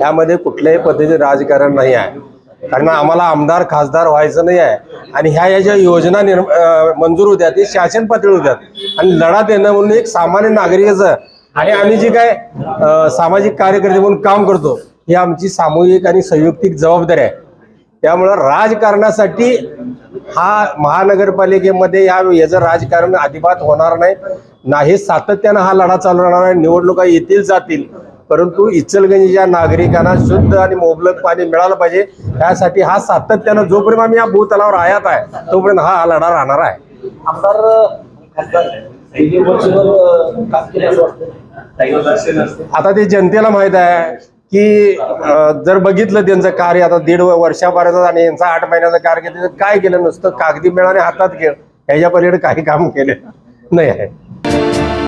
यामध्ये कुठल्याही पद्धतीचे राजकारण नाही आहे. कारण आम्हाला आमदार खासदार व्हायचं नाही आहे. आणि ह्या या ज्या योजना निर्म मंजूर होत्या ते शासन पातळी होत्या. आणि लढा देणं म्हणून एक सामान्य नागरिकाचं आणि आम्ही जे काय सामाजिक कार्यकर्ते म्हणून काम करतो ही आमची सामूहिक आणि संयुक्तिक जबाबदारी आहे. त्यामुळं राजकारणासाठी हा महानगरपालिकेमध्ये या याचं राजकारण अजिबात होणार नाही. नाही सातत्यानं हा लढा चालू राहणार आहे. निवडणुका येतील जातील. परंतु इचलगंजीच्या नागरिकांना शुद्ध आणि मोबलक पाणी मिळालं पाहिजे. यासाठी हा सातत्यानं जोपर्यंत आम्ही या भूतलावर आयात आहे तोपर्यंत हा हा लढा राहणार आहे. आमदार आता ते जनतेला माहीत आहे की जर बघितलं त्यांचं कार्य आता दीड वर्षापर्यंत आणि यांचा आठ महिन्याचं कार्य काय केलं? नुसतं कागदी मेळाने हातात घे. ह्याच्या पलीकडे काही काम केलं नाही आहे.